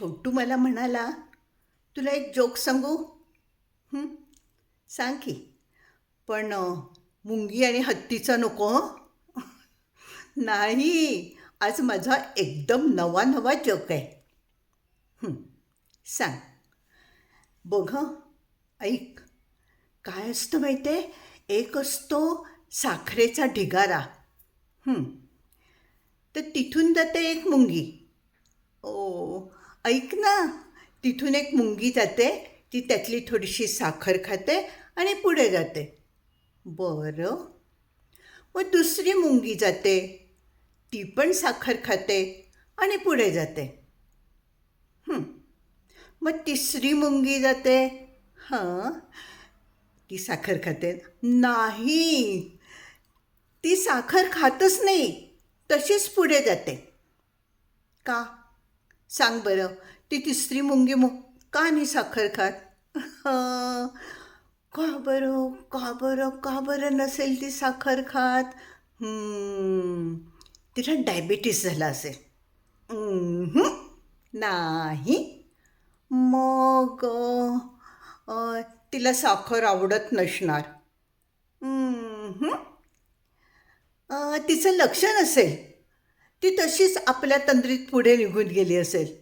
छोटू मला म्हणाला तुला एक जोक सांगू? सांग की. पण मुंगी आणि हत्तीचा नको नाही आज माझा एकदम नवा नवा जोक आहे. सांग. बघ ऐक. काय असतं माहिती आहे एक असतो साखरेचा ढिगारा. तर तिथून जाते एक मुंगी. ऐक ना तिथून एक मुंगी जाते ती त्यातली थोडीशी साखर खाते आणि पुढे जाते. बरं. मग दुसरी मुंगी जाते ती पण साखर खाते आणि पुढे जाते. मग तिसरी मुंगी जाते हां. ती साखर खाते. नाही. ती साखर खातच नाही तशीच पुढे जाते. का? सांग बरं ती तिसरी मुंगी मु का नाही साखर खात? का बरं का बरं का बरं नसेल ती साखर खात? तिला डायबिटीस झाला असेल. नाही. मग तिला साखर आवडत नसणार. तिचं लक्ष नसेल ती तशीच आपल्या तंद्रीत पुढे निघून गेली असेल.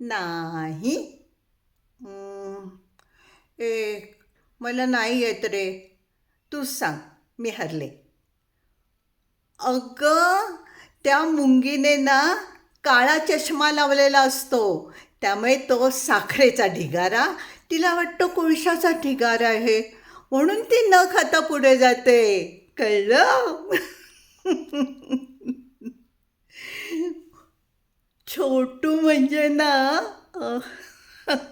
नाही. एक ए मला नाही येत रे. तूच सांग मी हरले. अगं त्या मुंगीने ना काळा चष्मा लावलेला असतो. त्यामुळे तो साखरेचा ढिगारा तिला वाटतो कोळशाचा ढिगारा आहे. म्हणून ती न खाता पुढे जाते. कळलं? छोटू म्हणजे ना अह,